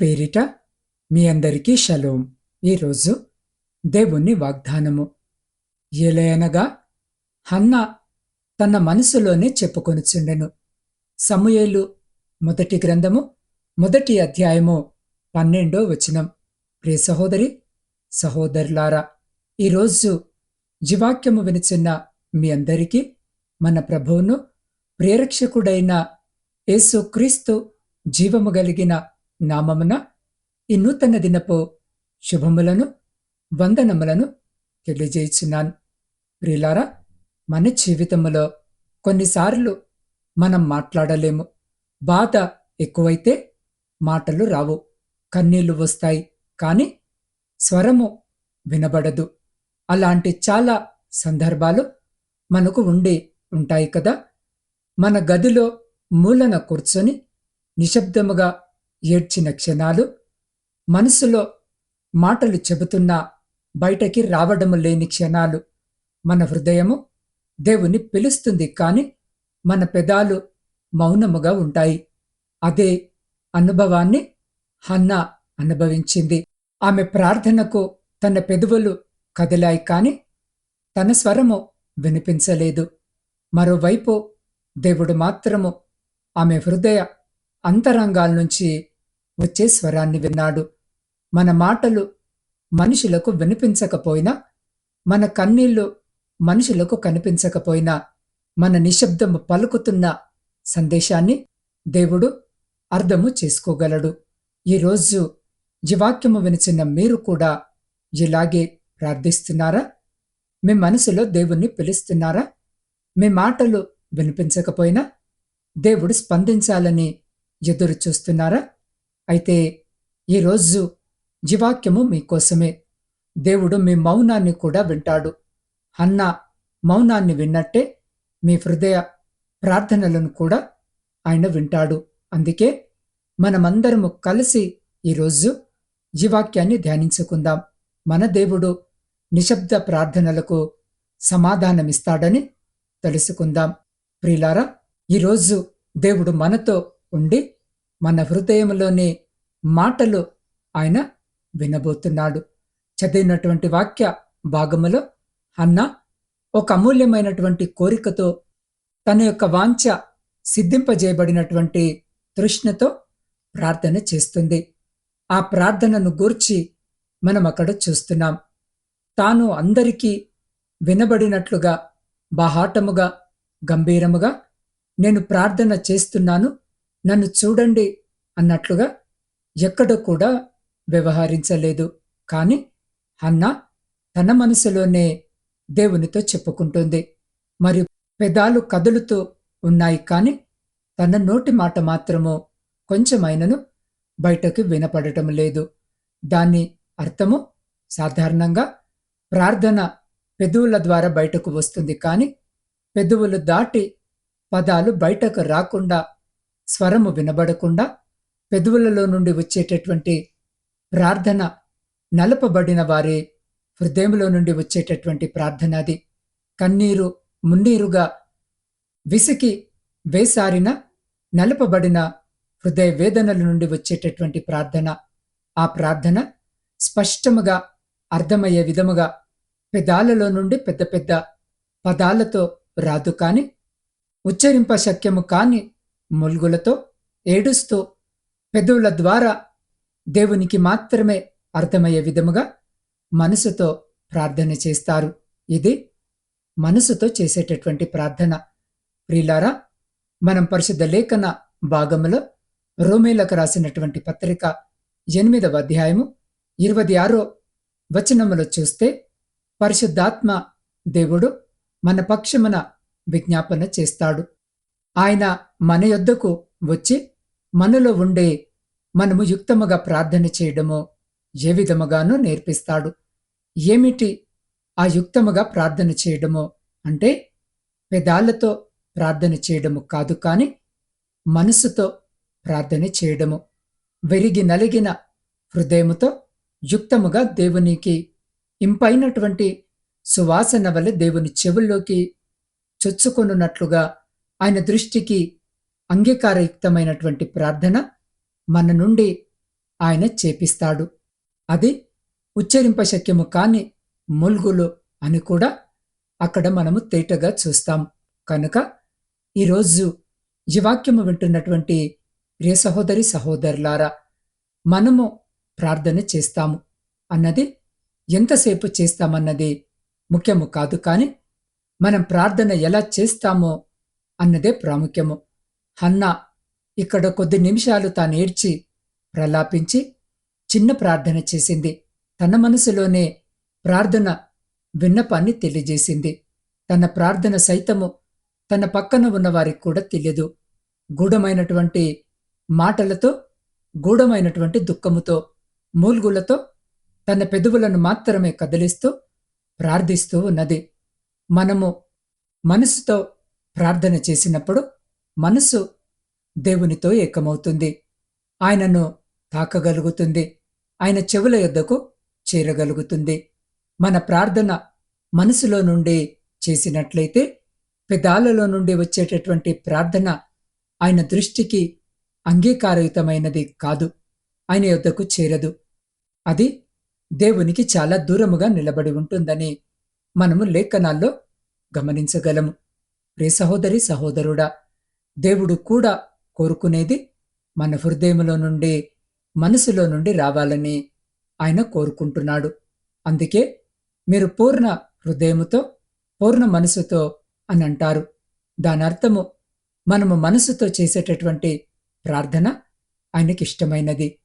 పేరిట మీ అందరికీ షలోం. ఈరోజు దేవుని వాగ్దానము. ఏలయనగా హన్న తన మనసులోనే చెప్పుకొనుచుండెను. సమూయేలు మొదటి గ్రంథము మొదటి అధ్యాయము పన్నెండో వచనం. ప్రియ సహోదరి సహోదరులారా ఈరోజు జీవాక్యము వినిచున్న మీ అందరికీ మన ప్రభువును ప్రేరక్షకుడైన యేసుక్రీస్తు జీవము కలిగిన నామమున ఈ నూతన దినపు శుభములను వందనములను తెలియజేయుచున్నాను. ప్రియులారా మన జీవితములో కొన్నిసార్లు మనం మాట్లాడలేము. బాధ ఎక్కువైతే మాటలు రావు. కన్నీళ్ళు వస్తాయి కానీ స్వరము వినబడదు. అలాంటి చాలా సందర్భాలు మనకు ఉండి ఉంటాయి కదా. మన గదిలో మూలన కూర్చొని నిశ్శబ్దముగా ఏడ్చిన క్షణాలు మనసులో మాటలు చెబుతున్నా బయటకి రావడము లేని క్షణాలు. మన హృదయము దేవుని పిలుస్తుంది కాని మన పెదాలు మౌనముగా ఉంటాయి. అదే అనుభవాన్ని హన్నా అనుభవించింది. ఆమె ప్రార్థనకు తన పెదవులు కదిలాయి కాని తన స్వరము వినిపించలేదు. మరోవైపు దేవుడు మాత్రము ఆమె హృదయ అంతరంగాల నుంచి వచ్చే స్వరాన్ని విన్నాడు. మన మాటలు మనుషులకు వినిపించకపోయినా మన కన్నీళ్ళు మనుషులకు కనిపించకపోయినా మన నిశ్శబ్దము పలుకుతున్న సందేశాన్ని దేవుడు అర్థము చేసుకోగలడు. ఈరోజు జీవాక్యము వినిచిన మీరు కూడా ఇలాగే ప్రార్థిస్తున్నారా? మీ మనసులో దేవుణ్ణి పిలుస్తున్నారా? మీ మాటలు వినిపించకపోయినా దేవుడు స్పందించాలని ఎదురు చూస్తున్నారా అయితే ఈరోజు జీవాక్యము మీకోసమే. దేవుడు మీ మౌనాన్ని కూడా వింటాడు. అన్న మౌనాన్ని విన్నట్టే మీ హృదయ ప్రార్థనలను కూడా ఆయన వింటాడు. అందుకే మనమందరము కలిసి ఈరోజు జీవాక్యాన్ని ధ్యానించుకుందాం. మన దేవుడు నిశ్శబ్ద ప్రార్థనలకు సమాధానమిస్తాడని తెలుసుకుందాం. ప్రిలారా ఈరోజు దేవుడు మనతో ఉండి మన హృదయంలోని మాటలు ఆయన వినబోతున్నాడు. చదివినటువంటి వాక్య భాగములో అన్న ఒక అమూల్యమైనటువంటి కోరికతో తన యొక్క వాంఛ సిద్ధింపజేయబడినటువంటి తృష్ణతో ప్రార్థన చేస్తుంది. ఆ ప్రార్థనను గూర్చి మనం అక్కడ చూస్తున్నాం. తాను అందరికీ వినబడినట్లుగా బాహాటముగా గంభీరముగా నేను ప్రార్థన చేస్తున్నాను. నన్ను చూడండి అన్నట్లుగా ఎక్కడ కూడా వ్యవహరించలేదు. కానీ అన్న తన మనసులోనే దేవునితో చెప్పుకుంటుంది. మరియు పెదాలు కదులుతూ ఉన్నాయి కానీ తన నోటి మాట మాత్రము కొంచెమైనను బయటకు వినపడటం లేదు. దాని అర్థము సాధారణంగా ప్రార్థన పెదవుల ద్వారా బయటకు వస్తుంది. కానీ పెదవులు దాటి పదాలు బయటకు రాకుండా స్వరము వినబడకుండా పెదవులలో నుండి వచ్చేటటువంటి ప్రార్థన నలపబడిన వారే హృదయంలో నుండి వచ్చేటటువంటి ప్రార్థనది కన్నీరు మున్నీరుగా విసికి వేసారిన నలపబడిన హృదయ వేదనల నుండి వచ్చేటటువంటి ప్రార్థన. ఆ ప్రార్థన స్పష్టముగా అర్థమయ్యే విధముగా పెదాలలో నుండి పెద్ద పెద్ద పదాలతో రాదు కాని ఉచ్చరింప శక్యము కాని మొల్గులతో ఏడుస్తూ పెదవుల ద్వారా దేవునికి మాత్రమే అర్థమయ్యే విధముగా మనసుతో ప్రార్థన చేస్తారు. ఇది మనసుతో చేసేటటువంటి ప్రార్థన. ప్రిలారా మనం పరిశుద్ధ లేఖన భాగములో రోమేలకు రాసినటువంటి పత్రిక ఎనిమిదవ అధ్యాయము ఇరవై ఆరో వచనములో చూస్తే పరిశుద్ధాత్మ దేవుడు మన పక్షమున విజ్ఞాపన చేస్తాడు. ఆయన మన యొద్దకు వచ్చి మనలో ఉండే మనము యుక్తముగా ప్రార్థన చేయడము ఏ విధముగానూ నేర్పిస్తాడు. ఏమిటి ఆ యుక్తముగా ప్రార్థన చేయడము అంటే పెదాలతో ప్రార్థన చేయడము కాదు కాని మనసుతో ప్రార్థన చేయడము. వెరిగి నలిగిన హృదయముతో యుక్తముగా దేవునికి ఇంపైనటువంటి సువాసన వలె దేవుని చెవుల్లోకి చొచ్చుకొనున్నట్లుగా ఆయన దృష్టికి అంగీకారయుక్తమైనటువంటి ప్రార్థన మన నుండి ఆయన చేపిస్తాడు. అది ఉచ్చరింపశక్యము కాని ముల్గులు అని కూడా అక్కడ మనము తేటగా చూస్తాం. కనుక ఈరోజు ఈ వాక్యము వింటున్నటువంటి ప్రియ సహోదరి సహోదరులారా మనము ప్రార్థన చేస్తాము. అన్నది ఎంతసేపు చేస్తామన్నది ముఖ్యము కాదు కానీ మనం ప్రార్థన ఎలా చేస్తామో అన్నదే ప్రాముఖ్యము. హన్నా ఇక్కడ కొద్ది నిమిషాలు తానేడ్చి ప్రలాపించి చిన్న ప్రార్థన చేసింది. తన మనసులోనే ప్రార్థన విన్నపాన్ని తెలియజేసింది. తన ప్రార్థన సైతము తన పక్కన ఉన్నవారికి కూడా తెలియదు. గూఢమైనటువంటి మాటలతో గూఢమైనటువంటి దుఃఖముతో మూల్గులతో తన పెదవులను మాత్రమే కదిలిస్తూ ప్రార్థిస్తూ ఉన్నది. మనము మనసుతో ప్రార్థన చేసినప్పుడు మనస్సు దేవునితో ఏకమవుతుంది. ఆయనను తాకగలుగుతుంది. ఆయన చెవుల యొద్దకు చేరగలుగుతుంది. మన ప్రార్థన మనసులో నుండి చేసినట్లయితే పెదాలలో నుండి వచ్చేటటువంటి ప్రార్థన ఆయన దృష్టికి అంగీకారయుతమైనది కాదు. ఆయన యొద్దకు చేరదు. అది దేవునికి చాలా దూరముగా నిలబడి ఉంటుందని మనము లేఖనాల్లో గమనించగలము. రే సహోదరి సహోదరుడా దేవుడు కూడా కోరుకునేది మన హృదయములో నుండి మనసులో నుండి రావాలని ఆయన కోరుకుంటున్నాడు. అందుకే మీరు పూర్ణ హృదయముతో పూర్ణ మనసుతో అని అంటారు. దాని అర్థము మనము మనసుతో చేసేటటువంటి ప్రార్థన ఆయనకిష్టమైనది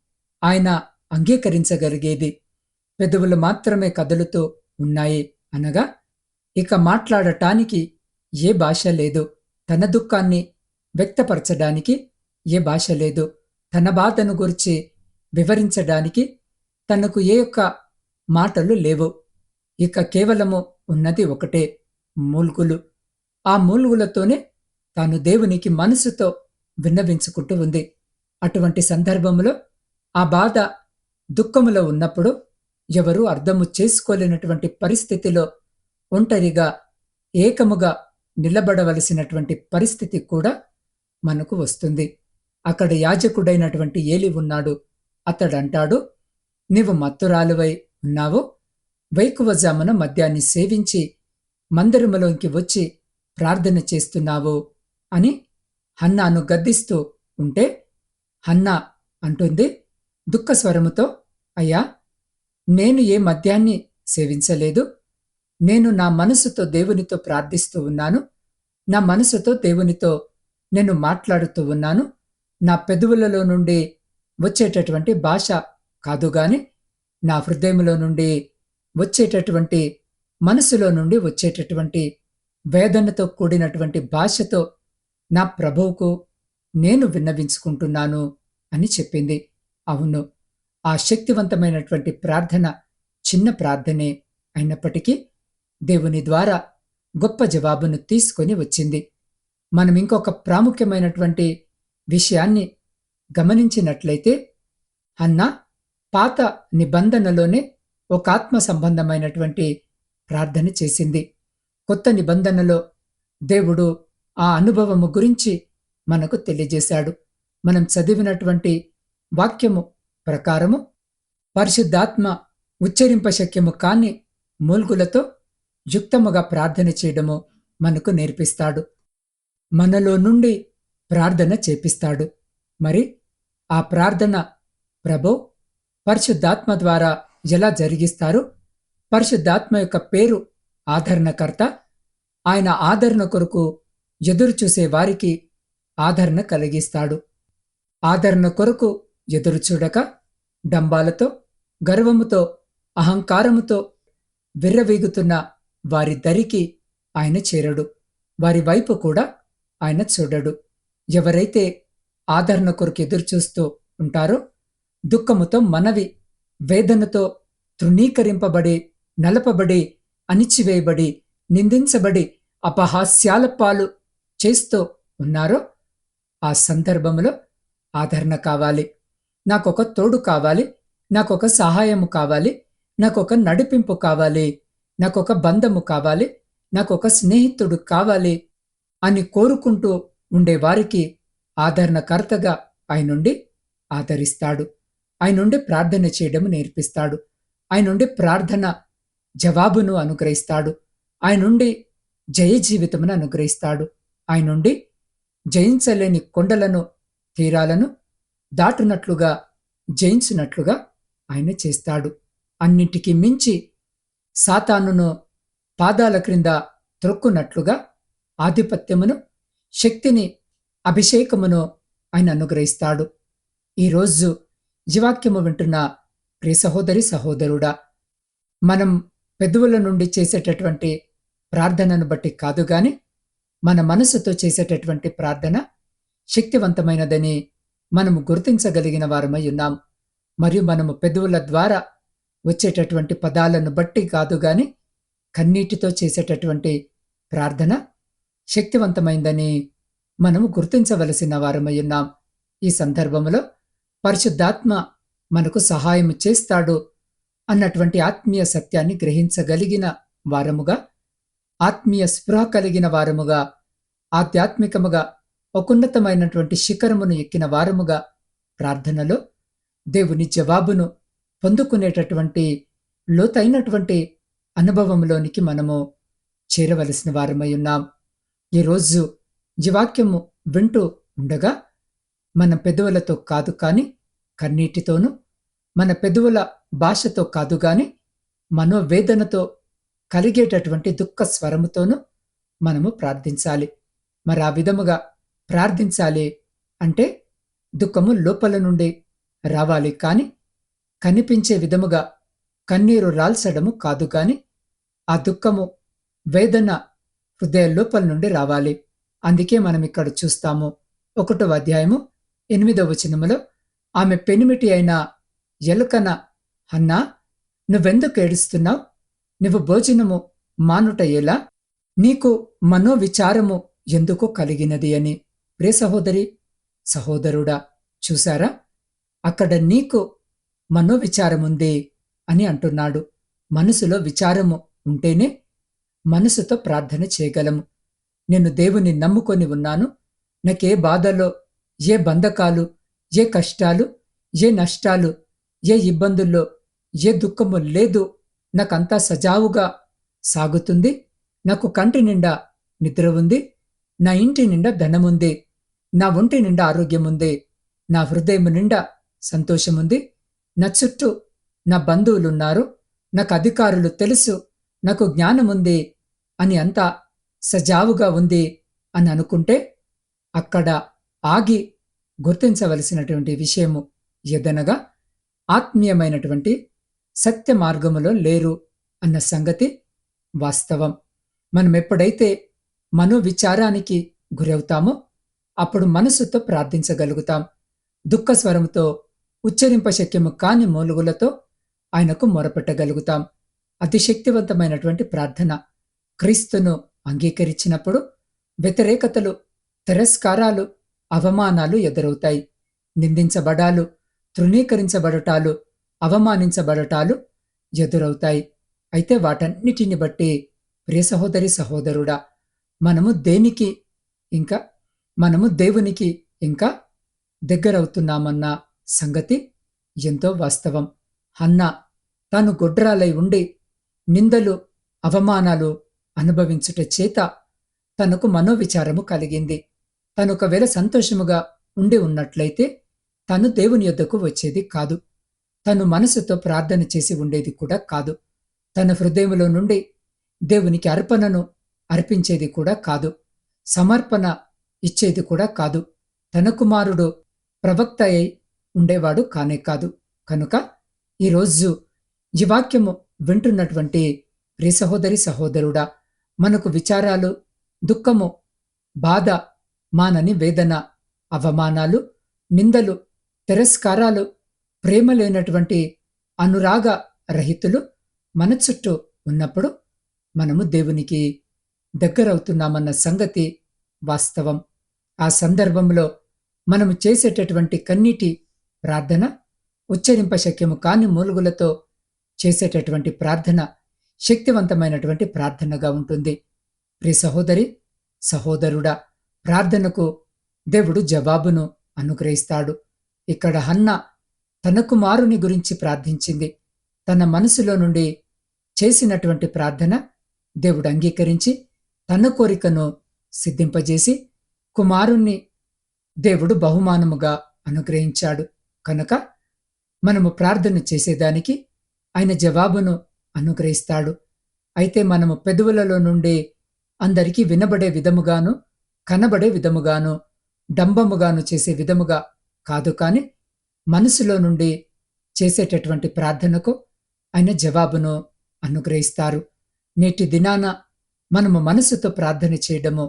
ఆయన అంగీకరించగలిగేది. పెదవులు మాత్రమే కదులుతూ ఉన్నాయి అనగా ఇక మాట్లాడటానికి ఏ భాష లేదు. తన దుఃఖాన్ని వ్యక్తపరచడానికి ఏ భాష లేదు. తన బాధను గురించి వివరించడానికి తనకు ఏ యొక్క మాటలు లేవు. ఇక కేవలము ఉన్నది ఒకటే మూల్గులు. ఆ మూల్గులతోనే తాను దేవునికి మనసుతో విన్నవించుకుంటూ ఉంది. అటువంటి సందర్భంలో ఆ బాధ దుఃఖములో ఉన్నప్పుడు ఎవరూ అర్థము చేసుకోలేనటువంటి పరిస్థితిలో ఒంటరిగా ఏకముగా నిలబడవలసినటువంటి పరిస్థితి కూడా మనకు వస్తుంది. అక్కడ యాజకుడైనటువంటి ఏలి ఉన్నాడు. అతడంటాడు నీవు మత్తురాలువై ఉన్నావు. వైకువజామున మద్యాన్ని సేవించి మందిరములోకి వచ్చి ప్రార్థన చేస్తున్నావు అని హన్నాను గద్దిస్తూ ఉంటే హన్నా అంటుంది దుఃఖస్వరముతో అయ్యా నేను ఏ మద్యాన్ని సేవించలేదు. నేను నా మనసుతో దేవునితో ప్రార్థిస్తూ ఉన్నాను. నా మనసుతో దేవునితో నేను మాట్లాడుతూ ఉన్నాను. నా పెదవులలో నుండి వచ్చేటటువంటి భాష కాదుగాని నా హృదయంలో నుండి వచ్చేటటువంటి మనసులో నుండి వచ్చేటటువంటి వేదనతో కూడినటువంటి భాషతో నా ప్రభువుకు నేను విన్నవించుకుంటున్నాను అని చెప్పింది. అవును ఆ శక్తివంతమైనటువంటి ప్రార్థన చిన్న ప్రార్థనే అయినప్పటికీ దేవుని ద్వారా గొప్ప జవాబును తీసుకొని వచ్చింది. మనం ఇంకొక ప్రాముఖ్యమైనటువంటి విషయాన్ని గమనించినట్లయితే అన్న పాత నిబంధనలోనే ఒక ఆత్మ సంబంధమైనటువంటి ప్రార్థన చేసింది. కొత్త నిబంధనలో దేవుడు ఆ అనుభవము గురించి మనకు తెలియజేశాడు. మనం చదివినటువంటి వాక్యము ప్రకారము పరిశుద్ధాత్మ ఉచ్చరింపశక్యము కాని మూల్గులతో యుక్తముగా ప్రార్థన చేయడము మనకు నేర్పిస్తాడు. మనలో నుండి ప్రార్థన చేపిస్తాడు. మరి ఆ ప్రార్థన ప్రభు పరిశుద్ధాత్మ ద్వారా ఎలా జరిగిస్తారు? పరిశుద్ధాత్మ యొక్క పేరు ఆదరణకర్త. ఆయన ఆదరణ కొరకు ఎదురు చూసే వారికి ఆదరణ కలిగిస్తాడు. ఆదరణ కొరకు ఎదురు చూడక డంబాలతో గర్వముతో అహంకారముతో విర్రవీగుతున్న వారి దరికి ఆయన చేరడు. వారి వైపు కూడా ఆయన చూడడు. ఎవరైతే ఆదరణ కొరకు ఎదురుచూస్తూ ఉంటారో దుఃఖముతో మనవి వేదనతో తృణీకరింపబడి నలపబడి అణిచివేయబడి నిందించబడి అపహాస్యాల పాలు చేస్తూ ఉన్నారో ఆ సందర్భంలో ఆదరణ కావాలి. నాకొక తోడు కావాలి నాకొక సహాయము కావాలి నాకొక నడిపింపు కావాలి. నాకొక బంధము కావాలి నాకొక స్నేహితుడు కావాలి అని కోరుకుంటూ ఉండేవారికి ఆదరణకర్తగా ఆయనుండి ఆదరిస్తాడు. ఆయనుండి ప్రార్థన చేయడం నేర్పిస్తాడు. ఆయనుండి ప్రార్థన జవాబును అనుగ్రహిస్తాడు. ఆయనుండి జయ జీవితమును అనుగ్రహిస్తాడు. ఆయనుండి జయించలేని కొండలను తీరాలను దాటునట్లుగా జయించినట్లుగా ఆయన చేస్తాడు. అన్నింటికీ మించి సాతానును పాదాల క్రింద త్రొక్కున్నట్లుగా ఆధిపత్యమును శక్తిని అభిషేకమును ఆయన అనుగ్రహిస్తాడు. ఈరోజు జీవాక్యము వింటున్న ప్రియ సహోదరి సహోదరుడా మనం పెదవుల నుండి చేసేటటువంటి ప్రార్థనను బట్టి కాదు గాని మన మనసుతో చేసేటటువంటి ప్రార్థన శక్తివంతమైనదని మనము గుర్తించగలిగిన వారమై ఉన్నాం. మరియు మనము పెదవుల ద్వారా వచ్చేటటువంటి పదాలను బట్టి కాదు గాని కన్నీటితో చేసేటటువంటి ప్రార్థన శక్తివంతమైందని మనము గుర్తించవలసిన వారమై ఉన్నాం. ఈ సందర్భంలో పరిశుద్ధాత్మ మనకు సహాయం చేస్తాడు అన్నటువంటి ఆత్మీయ సత్యాన్ని గ్రహించగలిగిన వారముగా ఆత్మీయ స్పృహ కలిగిన వారముగా ఆధ్యాత్మికముగా ఒకన్నతమైనటువంటి శిఖరమును ఎక్కిన వారముగా ప్రార్థనలో దేవుని జవాబును పొందుకునేటటువంటి లోతైనటువంటి అనుభవంలోనికి మనము చేరవలసిన వారమై ఉన్నాం. ఈరోజు జీవాక్యము వింటూ ఉండగా మన పెదవులతో కాదు కానీ కన్నీటితోనూ మన పెదవుల భాషతో కాదు కానీ మనోవేదనతో కలిగేటటువంటి దుఃఖ స్వరముతోనూ మనము ప్రార్థించాలి. మరి ఆ విధముగా ప్రార్థించాలి అంటే దుఃఖము లోపల నుండి రావాలి కానీ కనిపించే విధముగా కన్నీరు రాల్చడము కాదు కాని ఆ దుఃఖము వేదన హృదయ లోపల నుండి రావాలి. అందుకే మనం ఇక్కడ చూస్తాము. ఒకటో అధ్యాయము ఎనిమిదవ వచనములో ఆమె పెనిమిటి అయిన ఎలుకన అన్నా నువ్వెందుకు ఏడుస్తున్నావు? నువ్వు భోజనము మానుట ఎలా? నీకు మనోవిచారము ఎందుకు కలిగినది అని? ప్రే సహోదరి సహోదరుడా చూసారా అక్కడ నీకు మనోవిచారముంది అని అంటున్నాడు. మనసులో విచారము ఉంటేనే మనసుతో ప్రార్థన చేయగలము. నేను దేవుని నమ్ముకొని ఉన్నాను. నాకే బాధలో ఏ బంధకాలు ఏ కష్టాలు ఏ నష్టాలు ఏ ఇబ్బందుల్లో ఏ దుఃఖము లేదు. నాకంతా సజావుగా సాగుతుంది. నాకు కంటి నిండా నిద్ర ఉంది. నా ఇంటి నిండా ధనముంది. నా ఒంటి నిండా ఆరోగ్యముంది. నా హృదయం నిండా సంతోషముంది. నా చుట్టూ నా బంధువులున్నారు నాకు అధికారులు తెలుసు నాకు జ్ఞానముంది అని అంతా సజావుగా ఉంది అని అనుకుంటే అక్కడ ఆగి గుర్తించవలసినటువంటి విషయము ఎదనగా ఆత్మీయమైనటువంటి సత్య మార్గములో లేరు అన్న సంగతి వాస్తవం. మనం ఎప్పుడైతే మనోవిచారానికి గురవుతామో అప్పుడు మనసుతో ప్రార్థించగలుగుతాం. దుఃఖ స్వరముతో ఉచ్చరింప శక్యము కాని మూలుగులతో ఆయనకు మొరపెట్టగలుగుతాం. అతిశక్తివంతమైనటువంటి ప్రార్థన. క్రీస్తును అంగీకరించినప్పుడు వ్యతిరేకతలు తిరస్కారాలు అవమానాలు ఎదురవుతాయి. నిందించబడాలు తృణీకరించబడటాలు అవమానించబడటాలు ఎదురవుతాయి. అయితే వాటన్నిటిని బట్టి ప్రియ సహోదరి సహోదరుడా మనము దేనికి ఇంకా మనము దేవునికి ఇంకా దగ్గరవుతున్నామన్న సంగతి ఎంతో వాస్తవం. హన్న తాను గొడ్రాలై ఉండి నిందలు అవమానాలు అనుభవించుట చేత తనకు మనోవిచారము కలిగింది. తను ఒకవేళ సంతోషముగా ఉండి ఉన్నట్లయితే తను దేవుని యొద్దకు వచ్చేది కాదు. తను మనసుతో ప్రార్థన చేసి ఉండేది కూడా కాదు. తన హృదయంలో నుండి దేవునికి అర్పణను అర్పించేది కూడా కాదు. సమర్పణ ఇచ్చేది కూడా కాదు. తన కుమారుడు ప్రవక్త అయి ఉండేవాడు కానే కాదు. కనుక ఈరోజు ఈ వాక్యము వింటున్నటువంటి ప్రియ సహోదరి సహోదరుడా మనకు విచారాలు దుఃఖము బాధ మానని వేదన అవమానాలు నిందలు తిరస్కారాలు ప్రేమ లేనటువంటి అనురాగ రహితులు మన చుట్టూ ఉన్నప్పుడు మనము దేవునికి దగ్గరవుతున్నామన్న సంగతి వాస్తవం. ఆ సందర్భంలో మనము చేసేటటువంటి కన్నీటి ప్రార్థన ఉచ్చరింప శక్యము కాని మూలుగులతో చేసేటటువంటి ప్రార్థన శక్తివంతమైనటువంటి ప్రార్థనగా ఉంటుంది. ప్రియ సహోదరి సహోదరుడా ప్రార్థనకు దేవుడు జవాబును అనుగ్రహిస్తాడు. ఇక్కడ హన్న తన కుమారుని గురించి ప్రార్థించింది. తన మనసులో నుండి చేసినటువంటి ప్రార్థన దేవుడు అంగీకరించి తన కోరికను సిద్ధింపజేసి కుమారుణ్ణి దేవుడు బహుమానముగా అనుగ్రహించాడు. కనుక మనము ప్రార్థన చేసేదానికి ఆయన జవాబును అనుగ్రహిస్తాడు. అయితే మనము పెదవులలో నుండి అందరికీ వినబడే విధముగాను కనబడే విధముగాను డంబముగాను చేసే విధముగా కాదు కాని మనసులో నుండి చేసేటటువంటి ప్రార్థనకు ఆయన జవాబును అనుగ్రహిస్తారు. నేటి దినాన మనము మనసుతో ప్రార్థన చేయడము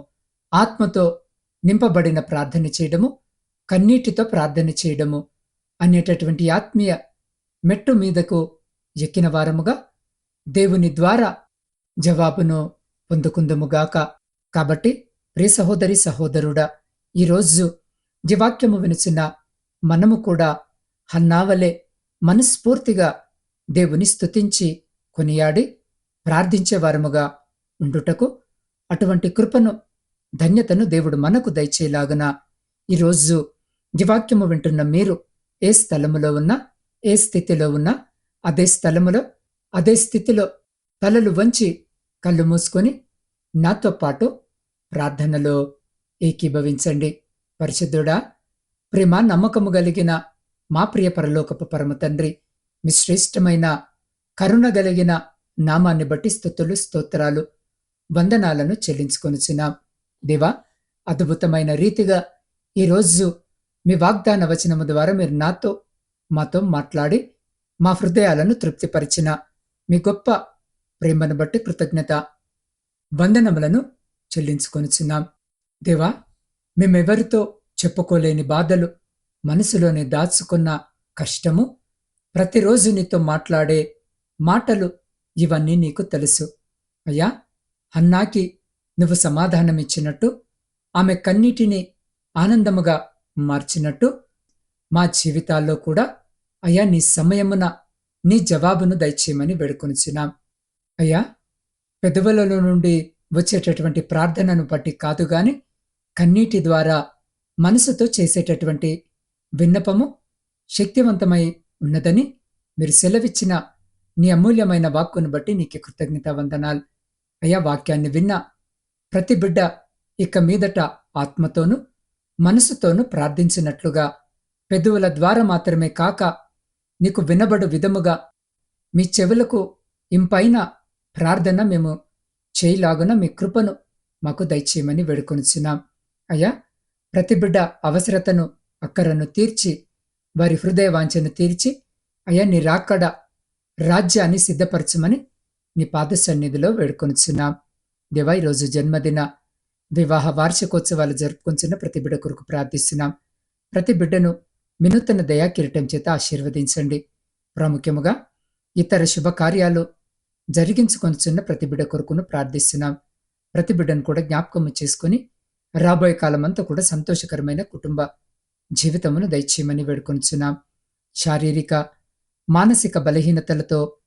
ఆత్మతో నింపబడిన ప్రార్థన చేయడము కన్నీటితో ప్రార్థన చేయడము అనేటటువంటి ఆత్మీయ మెట్టు మీదకు ఎక్కిన వారముగా దేవుని ద్వారా జవాబును పొందుకుందుముగాక కాబట్టి ప్రియ సహోదరి సహోదరుడా ఈరోజు జీవాక్యము వినిచిన మనము కూడా హన్నావలే మనస్ఫూర్తిగా దేవుని స్తుతించి కొనియాడి ప్రార్థించేవారముగా ఉండుటకు అటువంటి కృపను ధన్యతను దేవుడు మనకు దయచేలాగన ఈరోజు జీవాక్యము వింటున్న మీరు ఏ స్థలములో ఉన్నా ఏ స్థితిలో ఉన్నా అదే స్థలములో అదే స్థితిలో తలలు వంచి కళ్ళు మూసుకొని నాతో పాటు ప్రార్థనలో ఏకీభవించండి. పరిశుద్ధుడా ప్రేమ నమ్మకము కలిగిన మా ప్రియ పరలోకపు పరమ తండ్రి మీ శ్రేష్టమైన కరుణ కలిగిన నామాన్ని బట్టి స్థుతులు స్తోత్రాలు వందనాలను చెల్లించుకొనిచున్నాం. దేవా అద్భుతమైన రీతిగా ఈరోజు మీ వాగ్దాన వచనము ద్వారా మీరు నాతో మాతో మాట్లాడి మా హృదయాలను తృప్తిపరిచిన మీ గొప్ప ప్రేమను బట్టి కృతజ్ఞత వందనములను చెల్లించుకొనుచున్నాం. దేవా మేమెవరితో చెప్పుకోలేని బాధలు మనసులోనే దాచుకున్న కష్టము ప్రతిరోజు నీతో మాట్లాడే మాటలు ఇవన్నీ నీకు తెలుసు. అయ్యా అన్నాకి నువ్వు సమాధానమిచ్చినట్టు ఆమె కన్నీటిని ఆనందముగా మార్చినట్టు మా జీవితాల్లో కూడా అయ్యా నీ సమయమున నీ జవాబును దయచేయమని వేడుకొనిచున్నాం. అయ్యా పెదవులలో నుండి వచ్చేటటువంటి ప్రార్థనను బట్టి కాదు గాని కన్నీటి ద్వారా మనసుతో చేసేటటువంటి విన్నపము శక్తివంతమై ఉన్నదని మీరు సెలవిచ్చిన నీ అమూల్యమైన వాక్కును బట్టి నీకు కృతజ్ఞత వందనాలు. అయ్యా వాక్యాన్ని విన్న ప్రతి బిడ్డ ఇక మీదట ఆత్మతోనూ మనసుతోనూ ప్రార్థించినట్లుగా. పెదవుల ద్వారా మాత్రమే కాక నీకు వినబడు విధముగా మీ చెవులకు ఇంపైన ప్రార్థన మేము చేయలాగున మీ కృపను మాకు దయచేయమని వేడుకొనిచున్నాం. అయ్యా ప్రతి బిడ్డ అవసరతను అక్కరను తీర్చి వారి హృదయ వాంఛను తీర్చి అయ్యా నీ రాకడ రాజ్యాన్ని సిద్ధపరచమని నీ పాద సన్నిధిలో వేడుకొనిచున్నాం. దేవా ఈరోజు జన్మదిన వివాహ వార్షికోత్సవాలు జరుపుకుంటున్న ప్రతి బిడ్డ కొరకు ప్రార్థిస్తున్నాం. ప్రతి బిడ్డను వినూతన దయా కిరీటం చేత ఆశీర్వదించండి. ప్రాముఖ్యముగా ఇతర శుభకార్యాలు జరిగించుకొనిచున్న ప్రతి బిడ్డ కొరకును ప్రార్థిస్తున్నాం. ప్రతి బిడ్డను కూడా జ్ఞాపకము చేసుకుని రాబోయే కాలమంతా కూడా సంతోషకరమైన కుటుంబ జీవితమును దయచేయమని వేడుకొనిచున్నాం. శారీరక మానసిక బలహీనతలతో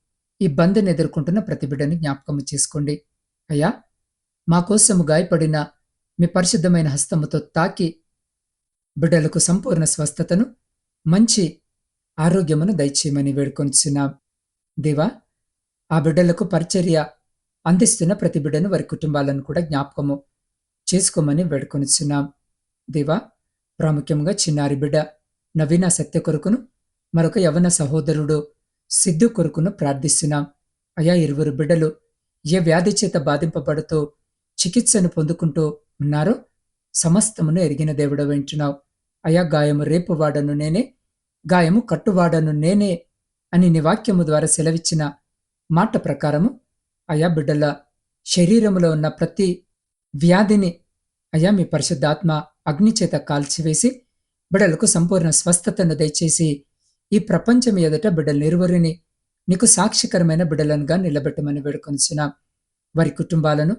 ఇబ్బందిని ఎదుర్కొంటున్న ప్రతి బిడ్డను జ్ఞాపకము చేసుకోండి. అయ్యా మాకోసము గాయపడిన మీ పరిశుద్ధమైన హస్తముతో తాకి బిడ్డలకు సంపూర్ణ స్వస్థతను మంచి ఆరోగ్యమును దయచేయమని వేడుకొనిచున్నాం దేవా ఆ బిడ్డలకు పరిచర్య అందిస్తున్న ప్రతి బిడ్డను వారి కుటుంబాలను కూడా జ్ఞాపకము చేసుకోమని వేడుకొనిచున్నాం దేవా ప్రాముఖ్యంగా చిన్నారి బిడ్డ నవీన సత్య కొరకును మరొక యవన సహోదరుడు సిద్ధు కొరకును ప్రార్థిస్తున్నాం. అయా ఇరువురు బిడ్డలు ఏ వ్యాధి చేత బాధింపబడుతూ చికిత్సను పొందుకుంటూ ఉన్నారు. సమస్తమును ఎరిగిన దేవుడు వింటున్నావు. అయా గాయము రేపు వాడను నేనే గాయము కట్టువాడను నేనే అని నీ వాక్యము ద్వారా సెలవిచ్చిన మాట ప్రకారము అయా బిడ్డల శరీరములో ఉన్న ప్రతి వ్యాధిని అయా మీ పరిశుద్ధాత్మ అగ్నిచేత కాల్చివేసి బిడ్డలకు సంపూర్ణ స్వస్థతను దయచేసి ఈ ప్రపంచం ఎదుట బిడ్డల నిరువరిని నీకు సాక్షికరమైన బిడ్డలనుగా నిలబెట్టమని వేడుకొనిచున్నాం. వారి కుటుంబాలను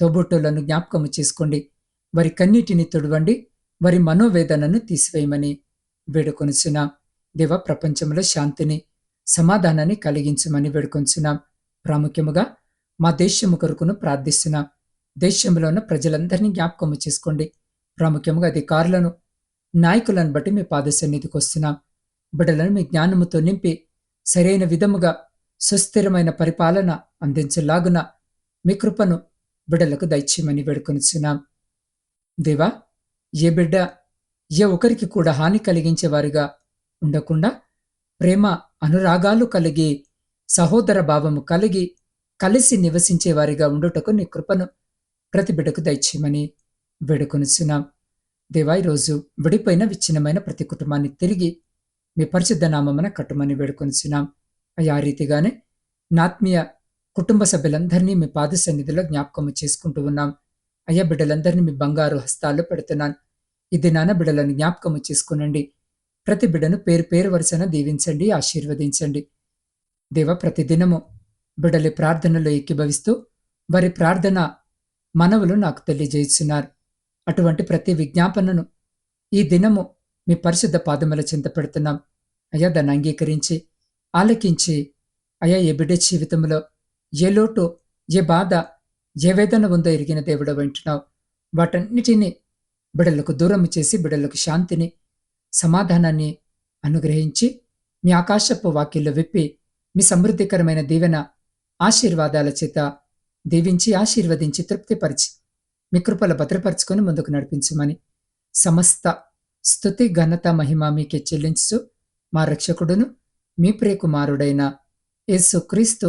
తోబుట్టులను జ్ఞాపకము చేసుకోండి. వారి కన్నీటిని తుడవండి. వారి మనోవేదనను తీసివేయమని వేడుకొనుచున్నాం. దేవ ప్రపంచంలో శాంతిని సమాధానాన్ని కలిగించమని వేడుకొంచున్నాం ప్రాముఖ్యముగా మా దేశము కొరకును ప్రార్థిస్తున్నాం. దేశంలో ఉన్న ప్రజలందరినీ జ్ఞాపకము చేసుకోండి. ప్రాముఖ్యముగా అధికారులను నాయకులను బట్టి మీ పాద సన్నిధికి వస్తున్నాం. బిడ్డలను మీ జ్ఞానముతో నింపి సరైన విధముగా సుస్థిరమైన పరిపాలన అందించలాగున మీ కృపను బిడ్డలకు దయచేయమని వేడుకొనిచున్నాం. దేవా ఏ బిడ్డ ఏ ఒకరికి కూడా హాని కలిగించేవారిగా ఉండకుండా ప్రేమ అనురాగాలు కలిగి సహోదర భావము కలిగి కలిసి నివసించేవారిగా ఉండుటకు నీ కృపను ప్రతి బిడ్డకు దయచేయమని వేడుకొనిచున్నాం. దేవా ఈరోజు విడిపోయిన విచ్ఛిన్నమైన ప్రతి కుటుంబాన్ని తిరిగి మీ పరిశుద్ధ నామమున కట్టుమని వేడుకొనిచున్నాం. అయ్యా ఆ రీతిగానే నాత్మీయ కుటుంబ సభ్యులందరినీ మీ పాద సన్నిధిలో జ్ఞాపకము చేసుకుంటూ ఉన్నాం. అయ్యా బిడ్డలందరినీ మీ బంగారు హస్తాల్లో పెడుతున్నాను. ఈ దినాన బిడ్డలను జ్ఞాపకము చేసుకునండి. ప్రతి బిడ్డను పేరు పేరు వరుసన దీవించండి ఆశీర్వదించండి. దేవ ప్రతిదినము బిడ్డలి ప్రార్థనలో ఎక్కిభవిస్తూ వారి ప్రార్థన మనవులు నాకు తెలియజేస్తున్నారు అటువంటి ప్రతి విజ్ఞాపనను ఈ దినము మీ పరిశుద్ధ పాదముల చింత పెడుతున్నాం. అయ్యా దాన్ని అంగీకరించి ఆలకించి అయ్యా ఏ బిడ్డ జీవితంలో ఏ లోటు ఏ బాధ ఏ వేదన ఉందో ఎరిగిన దేవుడు వింటున్నావు. వాటన్నిటినీ బిడలకు దూరం చేసి బిడలకు శాంతిని సమాధానాన్ని అనుగ్రహించి మీ ఆకాశపు వాక్యలు విప్పి మీ సమృద్ధికరమైన దీవెన ఆశీర్వాదాల చేత దీవించి ఆశీర్వదించి తృప్తిపరిచి మీ కృపల భద్రపరుచుకొని ముందుకు నడిపించమని సమస్త స్థుతి ఘనత మహిమ మీకే చెల్లించు మా రక్షకుడును మీ ప్రియకుమారుడైన యేసుక్రీస్తు క్రీస్తు